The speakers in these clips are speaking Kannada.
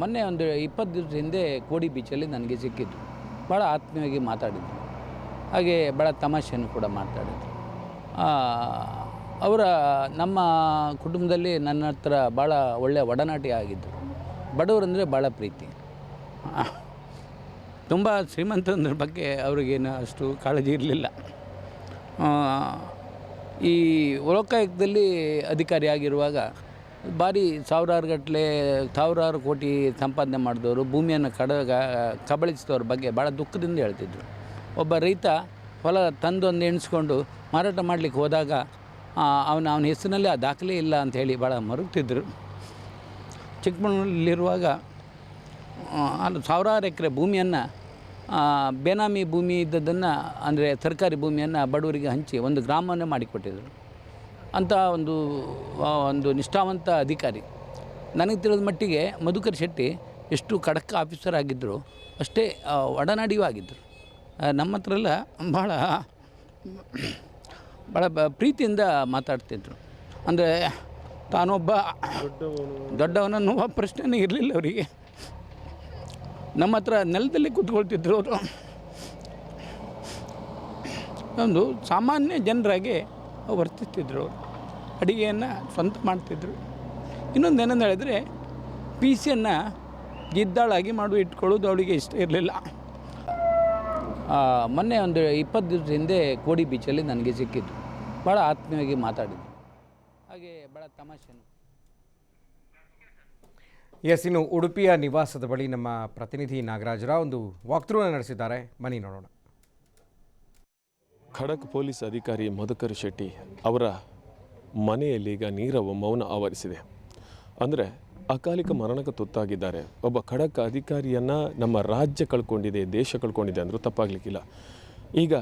ಮೊನ್ನೆ ಒಂದು ಇಪ್ಪತ್ತು ದಿವಸ ಹಿಂದೆ ಕೋಡಿ ಬೀಚಲ್ಲಿ ನನಗೆ ಸಿಕ್ಕಿದ್ದು. ಭಾಳ ಆತ್ಮೀಯವಾಗಿ ಮಾತಾಡಿದ್ರು. ಹಾಗೆ ಭಾಳ ತಮಾಷೆಯನ್ನು ಕೂಡ ಮಾತಾಡಿದ್ರು. ಅವರ ನಮ್ಮ ಕುಟುಂಬದಲ್ಲಿ ನನ್ನ ಹತ್ರ ಭಾಳ ಒಳ್ಳೆಯ ಒಡನಾಟಿ ಆಗಿದ್ದರು. ಬಡವರಂದರೆ ಭಾಳ ಪ್ರೀತಿ. ತುಂಬ ಶ್ರೀಮಂತರಂದ್ರ ಬಗ್ಗೆ ಅವ್ರಿಗೇನು ಅಷ್ಟು ಕಾಳಜಿ ಇರಲಿಲ್ಲ. ಈ ಲೋಕಾಯುಕ್ತದಲ್ಲಿ ಅಧಿಕಾರಿಯಾಗಿರುವಾಗ ಭಾರಿ ಸಾವಿರಾರು ಗಟ್ಟಲೆ ಸಾವಿರಾರು ಕೋಟಿ ಸಂಪಾದನೆ ಮಾಡಿದವರು, ಭೂಮಿಯನ್ನು ಕಡ ಕಬಳಿಸಿದವ್ರ ಬಗ್ಗೆ ಭಾಳ ದುಃಖದಿಂದ ಹೇಳ್ತಿದ್ರು. ಒಬ್ಬ ರೈತ ಹೊಲ ತಂದೊಂದು ಎಣಿಸ್ಕೊಂಡು ಮಾರಾಟ ಮಾಡಲಿಕ್ಕೆ ಹೋದಾಗ ಅವನ ಅವನ ಹೆಸರಿನಲ್ಲಿ ಆ ದಾಖಲೆ ಇಲ್ಲ ಅಂತ ಹೇಳಿ ಭಾಳ ಮರುಗ್ತಿದ್ರು. ಚಿಕ್ಕಮಗಳೂರಲ್ಲಿರುವಾಗ ಅಲ್ಲಿ ಸಾವಿರಾರು ಎಕರೆ ಭೂಮಿಯನ್ನು ಬೇನಾಮಿ ಭೂಮಿ ಇದ್ದದ್ದನ್ನು, ಅಂದರೆ ಸರ್ಕಾರಿ ಭೂಮಿಯನ್ನು ಬಡವರಿಗೆ ಹಂಚಿ ಒಂದು ಗ್ರಾಮವನ್ನೇ ಮಾಡಿಕೊಟ್ಟಿದ್ದರು ಅಂಥ ಒಂದು ಒಂದು ನಿಷ್ಠಾವಂತ ಅಧಿಕಾರಿ. ನನಗೆ ತಿಳಿದ ಮಟ್ಟಿಗೆ ಮಧುಕರ್ ಶೆಟ್ಟಿ ಎಷ್ಟು ಖಡಕ್ ಆಫೀಸರ್ ಆಗಿದ್ದರು ಅಷ್ಟೇ ಒಡನಾಡಿಯೂ ಆಗಿದ್ದರು ನಮ್ಮ ಹತ್ರ ಎಲ್ಲ ಭಾಳ ಭಾಳ ಪ್ರೀತಿಯಿಂದ ಮಾತಾಡ್ತಿದ್ರು. ಅಂದರೆ, ತಾನೊಬ್ಬ ದೊಡ್ಡವನನ್ನುವ ಪ್ರಶ್ನೆನೇ ಇರಲಿಲ್ಲ ಅವರಿಗೆ. ನಮ್ಮ ಹತ್ರ ನೆಲದಲ್ಲಿ ಕೂತ್ಕೊಳ್ತಿದ್ರು ಅವರು. ಒಂದು ಸಾಮಾನ್ಯ ಜನರಾಗಿ ವರ್ತಿಸ್ತಿದ್ರು ಅಡುಗೆಯನ್ನು ಸ್ವಂತ ಮಾಡ್ತಿದ್ರು. ಇನ್ನೊಂದು ಏನಂತ ಹೇಳಿದ್ರೆ ಪಿ ಸಿಯನ್ನು ಗಿದ್ದಾಳಾಗಿ ಮಾಡು ಇಟ್ಕೊಳ್ಳೋದು ಅವಳಿಗೆ ಇಷ್ಟ ಇರಲಿಲ್ಲ. ಮೊನ್ನೆ ಒಂದು ಇಪ್ಪತ್ತು ದಿವಸ ಹಿಂದೆ ಕೋಡಿ ಬೀಚಲ್ಲಿ ನನಗೆ ಸಿಕ್ಕಿದ್ದು. ಭಾಳ ಆತ್ಮೀಯವಾಗಿ ಮಾತಾಡಿದ್ದು. ಹಾಗೆ ಭಾಳ ತಮಾಷೆನು. ಎಸ್, ಇನ್ನು ಉಡುಪಿಯ ನಿವಾಸದ ಬಳಿ ನಮ್ಮ ಪ್ರತಿನಿಧಿ ನಾಗರಾಜರ ಒಂದು ವಾಕ್ಥ್ರೂನ ನಡೆಸಿದ್ದಾರೆ. ಮನಿ ನೋಡೋಣ. ಖಡಕ್ ಪೊಲೀಸ್ ಅಧಿಕಾರಿ ಮಧುಕರ್ ಶೆಟ್ಟಿ ಅವರ ಮನೆಯಲ್ಲಿ ಈಗ ನೀರವ ಮೌನ ಆವರಿಸಿದೆ. ಅಂದರೆ ಅಕಾಲಿಕ ಮರಣಕ್ಕೆ ತುತ್ತಾಗಿದ್ದಾರೆ. ಒಬ್ಬ ಖಡಕ್ ಅಧಿಕಾರಿಯನ್ನು ನಮ್ಮ ರಾಜ್ಯ ಕಳ್ಕೊಂಡಿದೆ, ದೇಶ ಕಳ್ಕೊಂಡಿದೆ ಅಂದರೂ ತಪ್ಪಾಗಲಿಕ್ಕಿಲ್ಲ. ಈಗ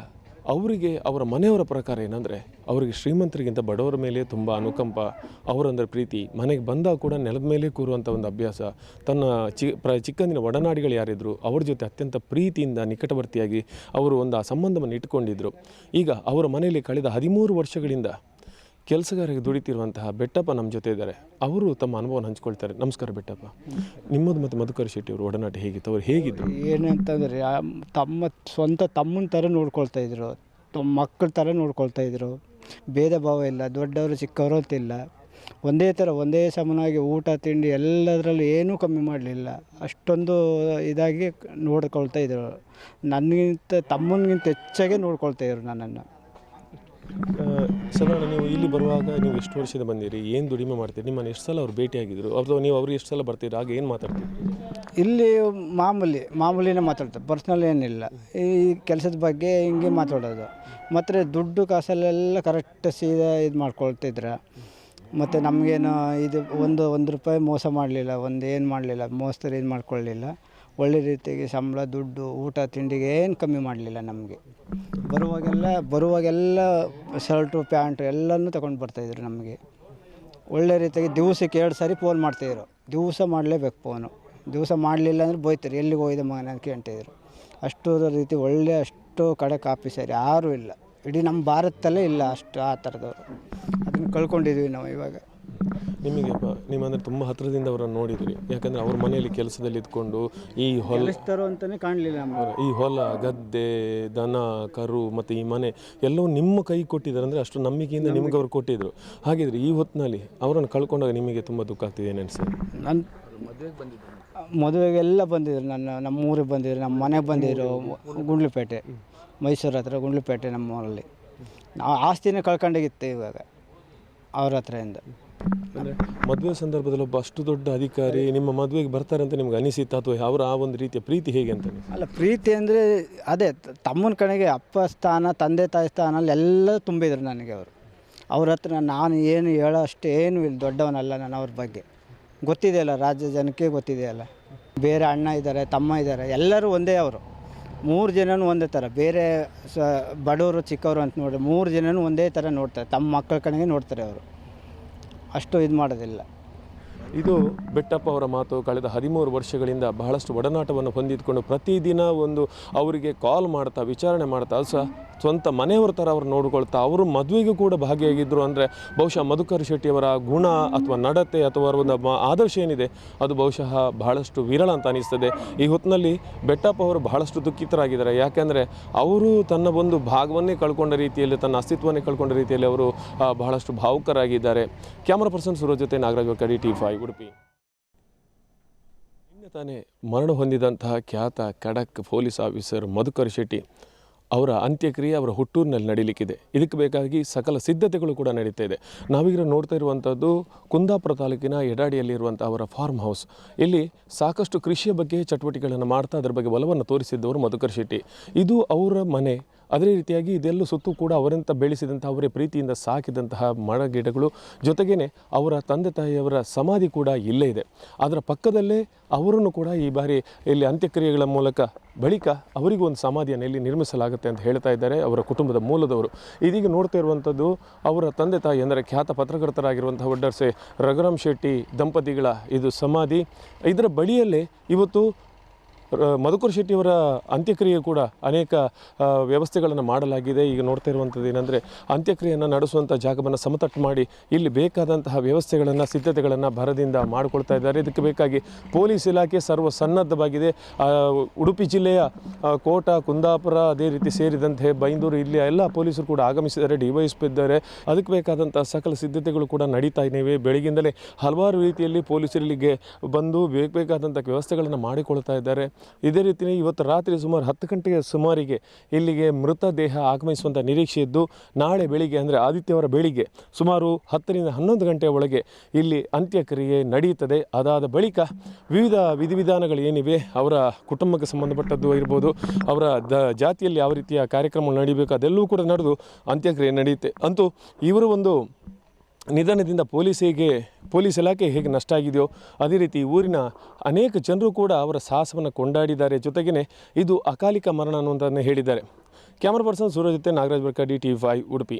ಅವರಿಗೆ, ಅವರ ಮನೆಯವರ ಪ್ರಕಾರ ಏನಂದರೆ, ಅವರಿಗೆ ಶ್ರೀಮಂತರಿಗಿಂತ ಬಡವರ ಮೇಲೆ ತುಂಬ ಅನುಕಂಪ, ಅವರಂದರೆ ಪ್ರೀತಿ, ಮನೆಗೆ ಬಂದಾಗ ಕೂಡ ನೆಲದ ಮೇಲೆ ಕೂರುವಂಥ ಒಂದು ಅಭ್ಯಾಸ. ತನ್ನ ಚಿ, ಪ್ರ, ಚಿಕ್ಕಂದಿನ ಒಡನಾಡಿಗಳು ಯಾರಿದ್ರು, ಅವ್ರ ಜೊತೆ ಅತ್ಯಂತ ಪ್ರೀತಿಯಿಂದ ನಿಕಟವರ್ತಿಯಾಗಿ ಅವರು ಒಂದು ಆ ಸಂಬಂಧವನ್ನು ಇಟ್ಕೊಂಡಿದ್ರು ಈಗ ಅವರ ಮನೆಯಲ್ಲಿ ಕಳೆದ ಹದಿಮೂರು ವರ್ಷಗಳಿಂದ ಕೆಲಸಗಾರರಿಗೆ ದುಡಿತಿರುವಂತಹ ಬೆಟ್ಟಪ್ಪ ನಮ್ಮ ಜೊತೆ ಇದ್ದಾರೆ. ಅವರು ತಮ್ಮ ಅನುಭವನ ಹಂಚ್ಕೊಳ್ತಾರೆ. ನಮಸ್ಕಾರ ಬೆಟ್ಟಪ್ಪ. ನಿಮ್ಮದು ಮತ್ತು ಮಧುಕರ್ ಶೆಟ್ಟಿ ಅವರು ಒಡನಾಟ ಹೇಗಿತ್ತು? ಅವ್ರು ಹೇಗಿದ್ರು? ಏನಂತಂದರೆ ತಮ್ಮ ಸ್ವಂತ ತಮ್ಮನ ಥರ ನೋಡ್ಕೊಳ್ತಾ ಇದ್ರು. ತಮ್ಮ ಮಕ್ಕಳ ಥರ ನೋಡ್ಕೊಳ್ತಾ ಇದ್ರು. ಭೇದ ಭಾವ ಇಲ್ಲ, ದೊಡ್ಡವರು ಚಿಕ್ಕವರು ಅಂತಿಲ್ಲ ಒಂದೇ ಥರ ಒಂದೇ ಸಮನಾಗಿ ಊಟ, ತಿಂಡಿ ಎಲ್ಲದರಲ್ಲೂ ಏನೂ ಕಮ್ಮಿ ಮಾಡಲಿಲ್ಲ. ಅಷ್ಟೊಂದು ಇದಾಗಿ ನೋಡ್ಕೊಳ್ತಾ ಇದ್ರು. ನನಗಿಂತ ತಮ್ಮನಿಗಿಂತ ಹೆಚ್ಚಾಗೆ ನೋಡ್ಕೊಳ್ತಾ ಇದ್ರು ನನ್ನನ್ನು. ಸಾಧಾರಣ ನೀವು ಇಲ್ಲಿ ಬರುವಾಗ ನೀವು ಎಷ್ಟು ವರ್ಷದ ಬಂದಿರಿ? ಏನು ದುಡಿಮೆ ಮಾಡ್ತೀರಿ? ನಿಮ್ಮನ್ನು ಎಷ್ಟು ಸಲ ಅವ್ರು ಭೇಟಿಯಾಗಿದ್ದರು ಅಥವಾ ನೀವು ಅವರು ಎಷ್ಟು ಸಲ ಬರ್ತೀರಿ? ಆಗ ಏನು ಮಾತಾಡ್ತೀರಿ? ಇಲ್ಲಿ ಮಾಮೂಲಿ, ಮಾಮೂಲಿನೇ ಮಾತಾಡ್ತಾರೆ. ಪರ್ಸ್ನಲ್ ಏನಿಲ್ಲ. ಈ ಕೆಲಸದ ಬಗ್ಗೆ ಹಿಂಗೆ ಮಾತಾಡೋದು. ಮತ್ತು ದುಡ್ಡು ಕಾಸಲ್ಲೆಲ್ಲ ಕರೆಕ್ಟ್ ಸೀದಾ ಇದು ಮಾಡ್ಕೊಳ್ತಿದ್ರೆ. ಮತ್ತು ನಮಗೇನು ಇದು ಒಂದು ಒಂದು ರೂಪಾಯಿ ಮೋಸ ಮಾಡಲಿಲ್ಲ. ಒಂದು ಏನು ಮಾಡಲಿಲ್ಲ. ಮೋಸ್ತರು ಇದು ಮಾಡ್ಕೊಳ್ಳಿಲ್ಲ. ಒಳ್ಳೆ ರೀತಿಯಾಗಿ ಸಂಬಳ, ದುಡ್ಡು, ಊಟ, ತಿಂಡಿಗೆ ಏನು ಕಮ್ಮಿ ಮಾಡಲಿಲ್ಲ ನಮಗೆ. ಬರುವಾಗೆಲ್ಲ ಬರುವಾಗೆಲ್ಲ ಶರ್ಟು, ಪ್ಯಾಂಟು ಎಲ್ಲನೂ ತಗೊಂಡು ಬರ್ತಾಯಿದ್ರು ನಮಗೆ. ಒಳ್ಳೆ ರೀತಿಯಾಗಿ ದಿವಸಕ್ಕೆ ಎರಡು ಸಾರಿ ಫೋನ್ ಮಾಡ್ತಾಯಿದ್ರು ದಿವಸ ಮಾಡಲೇಬೇಕು ಫೋನು ದಿವಸ ಮಾಡಲಿಲ್ಲ ಅಂದರೆ ಬೈತಾರೆ ಎಲ್ಲಿಗೆ ಹೋಗಿದೆ ಮಗನ ಅಂತ ಕೇಳ್ತಾಯಿದ್ರು ಅಷ್ಟು ರೀತಿ ಒಳ್ಳೆ, ಅಷ್ಟು ಖಡಕ್ ಆಫೀಸರ್ ಯಾರೂ ಇಲ್ಲ. ಇಡೀ ನಮ್ಮ ಭಾರತದಲ್ಲೇ ಇಲ್ಲ ಅಷ್ಟು ಆ ಥರದವರು ಅದನ್ನು ಕಳ್ಕೊಂಡಿದ್ವಿ ನಾವು ಇವಾಗ. ನಿಮಗೆ ನೀವಂದ್ರೆ ತುಂಬ ಹತ್ತಿರದಿಂದ ಅವರನ್ನು ನೋಡಿದ್ರಿ. ಯಾಕಂದರೆ ಅವ್ರ ಮನೆಯಲ್ಲಿ ಕೆಲಸದಲ್ಲಿ ಇದ್ಕೊಂಡು ಈ ಹೊಲ ಕೆಲಸದವರು ಅಂತಲೇ ಕಾಣಲಿಲ್ಲ ನಮಗೆ. ಈ ಹೊಲ ಗದ್ದೆ ದನ ಕರು ಮತ್ತು ಈ ಮನೆ ಎಲ್ಲವೂ ನಿಮ್ಮ ಕೈ ಕೊಟ್ಟಿದ್ದಾರೆ ಅಂದರೆ ಅಷ್ಟು ನಂಬಿಕೆಯಿಂದ ನಿಮ್ಗೆ ಅವ್ರು ಕೊಟ್ಟಿದ್ರು. ಹಾಗಿದ್ರೆ ಈ ಹೊತ್ತಿನಲ್ಲಿ ಅವರನ್ನು ಕಳ್ಕೊಂಡಾಗ ನಿಮಗೆ ತುಂಬ ದುಃಖ ಆಗ್ತಿದೆ ಏನು ಅನಿಸ್ತದೆ ನನ್ನ ಮದುವೆಗೆಲ್ಲ ಬಂದಿದ್ರು ನನ್ನ ನಮ್ಮ ಊರಿಗೆ ಬಂದಿದ್ರು ನಮ್ಮ ಮನೆಗೆ ಬಂದಿದ್ರು ಗುಂಡ್ಲುಪೇಟೆ ಮೈಸೂರು ಹತ್ರ ಗುಂಡ್ಲುಪೇಟೆ ನಮ್ಮ ಊರಲ್ಲಿ ನಾವು ಆಸ್ತಿನೇ ಕಳ್ಕೊಂಡಾಗಿತ್ತು ಇವಾಗ ಅವ್ರ ಹತ್ರದಿಂದ ಅಂದರೆ ಮದುವೆ ಸಂದರ್ಭದಲ್ಲಿ ಒಬ್ಬ ಅಷ್ಟು ದೊಡ್ಡ ಅಧಿಕಾರಿ ನಿಮ್ಮ ಮದುವೆಗೆ ಬರ್ತಾರೆ ಅಂತ ನಿಮ್ಗೆ ಅನಿಸಿತ್ತು ಅಥವಾ ಅವರ ಆ ಒಂದು ರೀತಿಯ ಪ್ರೀತಿ ಹೇಗೆ ಅಂತ? ಅಲ್ಲ, ಪ್ರೀತಿ ಅಂದರೆ ಅದೇ, ತಮ್ಮನ ಕಡೆಗೆ ಅಪ್ಪ ಸ್ಥಾನ, ತಂದೆ ತಾಯಿ ಸ್ಥಾನ ಎಲ್ಲ ತುಂಬಿದ್ರು ನನಗೆ ಅವರು. ಅವ್ರ ಹತ್ರ ನಾನು ಏನು ಹೇಳೋ ಅಷ್ಟು ಏನು ಇಲ್ಲ, ದೊಡ್ಡವನಲ್ಲ ನಾನು ಅವ್ರ ಬಗ್ಗೆ. ಗೊತ್ತಿದೆಯಲ್ಲ ರಾಜ್ಯ ಜನಕ್ಕೆ ಗೊತ್ತಿದೆಯಲ್ಲ ಬೇರೆ ಅಣ್ಣ ಇದ್ದಾರೆ, ತಮ್ಮ ಇದ್ದಾರೆ, ಎಲ್ಲರೂ ಒಂದೇ ಅವರು. ಮೂರು ಜನನೂ ಒಂದೇ ಥರ. ಬೇರೆ ಸ, ಬಡವರು ಚಿಕ್ಕವರು ಅಂತ ನೋಡಿ ಮೂರು ಜನನೂ ಒಂದೇ ಥರ ನೋಡ್ತಾರೆ, ತಮ್ಮ ಮಕ್ಕಳ ಕಡೆಗೆ ನೋಡ್ತಾರೆ ಅವರು. ಅಷ್ಟು ಇದು ಮಾಡೋದಿಲ್ಲ. ಇದು ಬೆಟ್ಟಪ್ಪ ಅವರ ಮಾತು. ಕಳೆದ ಹದಿಮೂರು ವರ್ಷಗಳಿಂದ ಬಹಳಷ್ಟು ಒಡನಾಟವನ್ನು ಹೊಂದಿದ್ಕೊಂಡು ಪ್ರತಿದಿನ ಒಂದು ಅವರಿಗೆ ಕಾಲ್ ಮಾಡ್ತಾ, ವಿಚಾರಣೆ ಮಾಡ್ತಾ ಸಹ ಸ್ವಂತ ಮನೆಯವರ ಥರ ಅವ್ರು ನೋಡಿಕೊಳ್ತಾ, ಅವರು ಮದುವೆಗೂ ಕೂಡ ಭಾಗಿಯಾಗಿದ್ದರು ಅಂದರೆ ಬಹುಶಃ ಮಧುಕರ್ ಶೆಟ್ಟಿಯವರ ಗುಣ ಅಥವಾ ನಡತೆ ಅಥವಾ ಅವರ ಒಂದು ಆದರ್ಶ ಏನಿದೆ, ಅದು ಬಹುಶಃ ಬಹಳಷ್ಟು ವಿರಳ ಅಂತ ಅನಿಸ್ತದೆ. ಈ ಹೊತ್ತಿನಲ್ಲಿ ಬೆಟ್ಟಪ್ಪ ಅವರು ಬಹಳಷ್ಟು ದುಃಖಿತರಾಗಿದ್ದಾರೆ. ಯಾಕೆಂದರೆ ಅವರು ತನ್ನ ಒಂದು ಭಾಗವನ್ನೇ ಕಳ್ಕೊಂಡ ರೀತಿಯಲ್ಲಿ, ತನ್ನ ಅಸ್ತಿತ್ವವನ್ನೇ ಕಳ್ಕೊಂಡ ರೀತಿಯಲ್ಲಿ ಅವರು ಬಹಳಷ್ಟು ಭಾವುಕರಾಗಿದ್ದಾರೆ. ಕ್ಯಾಮ್ರಾ ಪರ್ಸನ್ ಸುರೋ ಜೊತೆ ನಾಗರಾಜ್ ಕಡಿ ಟಿ ಫೈ ಉಡುಪಿ ನಿನ್ನೆ ತಾನೇ ಮರಣ ಹೊಂದಿದಂತಹ ಖ್ಯಾತ ಖಡಕ್ ಪೊಲೀಸ್ ಆಫೀಸರ್ ಮಧುಕರ್ ಶೆಟ್ಟಿ ಅವರ ಅಂತ್ಯಕ್ರಿಯೆ ಅವರ ಹುಟ್ಟೂರಿನಲ್ಲಿ ನಡೀಲಿಕ್ಕಿದೆ. ಇದಕ್ಕೆ ಬೇಕಾಗಿ ಸಕಲ ಸಿದ್ಧತೆಗಳು ಕೂಡ ನಡೀತಾ ಇದೆ. ನಾವೀಗ ನೋಡ್ತಾ ಇರುವಂಥದ್ದು ಕುಂದಾಪುರ ತಾಲೂಕಿನ ಎಡಾಡಿಯಲ್ಲಿರುವಂಥ ಅವರ ಫಾರ್ಮ್ ಹೌಸ್. ಇಲ್ಲಿ ಸಾಕಷ್ಟು ಕೃಷಿಯ ಬಗ್ಗೆ ಚಟುವಟಿಕೆಗಳನ್ನು ಮಾಡ್ತಾ ಅದರ ಬಗ್ಗೆ ಬಲವನ್ನು ತೋರಿಸಿದ್ದವರು ಮಧುಕರ್ ಶೆಟ್ಟಿ. ಇದು ಅವರ ಮನೆ. ಅದೇ ರೀತಿಯಾಗಿ ಇದೆಲ್ಲೂ ಸುತ್ತೂ ಕೂಡ ಅವರಂತ ಬೆಳೆಸಿದಂಥ ಅವರೇ ಪ್ರೀತಿಯಿಂದ ಸಾಕಿದಂತಹ ಮರ ಗಿಡಗಳು ಜೊತೆಗೇ ಅವರ ತಂದೆ ತಾಯಿಯವರ ಸಮಾಧಿ ಕೂಡ ಇಲ್ಲೇ ಇದೆ. ಅದರ ಪಕ್ಕದಲ್ಲೇ ಅವರನ್ನು ಕೂಡ ಈ ಬಾರಿ ಇಲ್ಲಿ ಅಂತ್ಯಕ್ರಿಯೆಗಳ ಮೂಲಕ ಬಳಿಕ ಅವರಿಗೂ ಒಂದು ಸಮಾಧಿಯನ್ನು ಇಲ್ಲಿ ನಿರ್ಮಿಸಲಾಗುತ್ತೆ ಅಂತ ಹೇಳ್ತಾ ಇದ್ದಾರೆ ಅವರ ಕುಟುಂಬದ ಮೂಲದವರು. ಇದೀಗ ನೋಡ್ತಾ ಇರುವಂಥದ್ದು ಅವರ ತಂದೆ ತಾಯಿ ಅಂದರೆ ಖ್ಯಾತ ಪತ್ರಕರ್ತರಾಗಿರುವಂತಹ ಒಡ್ಡರ್ಸೆ ರಘುರಾಮ್ ಶೆಟ್ಟಿ ದಂಪತಿಗಳ ಇದು ಸಮಾಧಿ. ಇದರ ಬಳಿಯಲ್ಲೇ ಇವತ್ತು ಮಧುಕರ್ ಶೆಟ್ಟಿಯವರ ಅಂತ್ಯಕ್ರಿಯೆ ಕೂಡ ಅನೇಕ ವ್ಯವಸ್ಥೆಗಳನ್ನು ಮಾಡಲಾಗಿದೆ. ಈಗ ನೋಡ್ತಾ ಇರುವಂಥದ್ದು ಏನಂದರೆ, ಅಂತ್ಯಕ್ರಿಯೆಯನ್ನು ನಡೆಸುವಂಥ ಜಾಗವನ್ನು ಸಮತಟ್ಟು ಮಾಡಿ ಇಲ್ಲಿ ಬೇಕಾದಂತಹ ವ್ಯವಸ್ಥೆಗಳನ್ನು, ಸಿದ್ಧತೆಗಳನ್ನು ಭರದಿಂದ ಮಾಡಿಕೊಳ್ತಾ ಇದ್ದಾರೆ. ಇದಕ್ಕೆ ಬೇಕಾಗಿ ಪೊಲೀಸ್ ಇಲಾಖೆ ಸರ್ವ ಸನ್ನದ್ಧವಾಗಿದೆ ಉಡುಪಿ ಜಿಲ್ಲೆಯ ಕೋಟ, ಕುಂದಾಪುರ ಅದೇ ರೀತಿ ಸೇರಿದಂತೆ ಬೈಂದೂರು ಇಲ್ಲಿ ಎಲ್ಲ ಪೊಲೀಸರು ಕೂಡ ಆಗಮಿಸಿದ್ದಾರೆ ಡಿ ವೈ ಎಸ್ ಇದ್ದಾರೆ. ಅದಕ್ಕೆ ಬೇಕಾದಂಥ ಸಕಲ ಸಿದ್ಧತೆಗಳು ಕೂಡ ನಡೀತಾ ಇದ್ದೇವೆ ಬೆಳಗಿಂದಲೇ ಹಲವಾರು ರೀತಿಯಲ್ಲಿ ಪೊಲೀಸರಿಗೆ ಬಂದು ಬೇಕು ಬೇಕಾದಂಥ ವ್ಯವಸ್ಥೆಗಳನ್ನು ಮಾಡಿಕೊಳ್ತಾ ಇದ್ದಾರೆ. ಇದೇ ರೀತಿ ಇವತ್ತು ರಾತ್ರಿ ಸುಮಾರು ಹತ್ತು ಗಂಟೆಗೆ ಸುಮಾರಿಗೆ ಇಲ್ಲಿಗೆ ಮೃತದೇಹ ಆಗಮಿಸುವಂಥ ನಿರೀಕ್ಷೆ ಇದ್ದು, ನಾಳೆ ಬೆಳಿಗ್ಗೆ ಅಂದರೆ ಆದಿತ್ಯವಾರ ಬೆಳಿಗ್ಗೆ ಸುಮಾರು ಹತ್ತರಿಂದ ಹನ್ನೊಂದು ಗಂಟೆಯ ಒಳಗೆ ಇಲ್ಲಿ ಅಂತ್ಯಕ್ರಿಯೆ ನಡೆಯುತ್ತದೆ. ಅದಾದ ಬಳಿಕ ವಿವಿಧ ವಿಧಿವಿಧಾನಗಳು ಏನಿವೆ, ಅವರ ಕುಟುಂಬಕ್ಕೆ ಸಂಬಂಧಪಟ್ಟದ್ದು ಇರ್ಬೋದು ಅವರ ದ ಜಾತಿಯಲ್ಲಿ ಯಾವ ರೀತಿಯ ಕಾರ್ಯಕ್ರಮಗಳು ನಡೀಬೇಕು ಅದೆಲ್ಲವೂ ಕೂಡ ನಡೆದು ಅಂತ್ಯಕ್ರಿಯೆ ನಡೆಯುತ್ತೆ. ಅಂತೂ ಇವರು ಒಂದು ನಿಧನದಿಂದ ಪೊಲೀಸಿಗೆ ಪೊಲೀಸ್ ಇಲಾಖೆ ಹೇಗೆ ನಷ್ಟ ಆಗಿದೆಯೋ ಅದೇ ರೀತಿ ಊರಿನ ಅನೇಕ ಜನರು ಕೂಡ ಅವರ ಸಾಹಸವನ್ನು ಕೊಂಡಾಡಿದ್ದಾರೆ. ಜೊತೆಗೇ ಇದು ಅಕಾಲಿಕ ಮರಣ ಅನ್ನುವಂಥದ್ದನ್ನು ಹೇಳಿದ್ದಾರೆ. ಕ್ಯಾಮ್ರಾ ಪರ್ಸನ್ ಸೂರ್ಯ ಜೊತೆ ನಾಗರಾಜ್ ಬರ್ಕಾಡಿ ಟಿ ಫೈ ಉಡುಪಿ.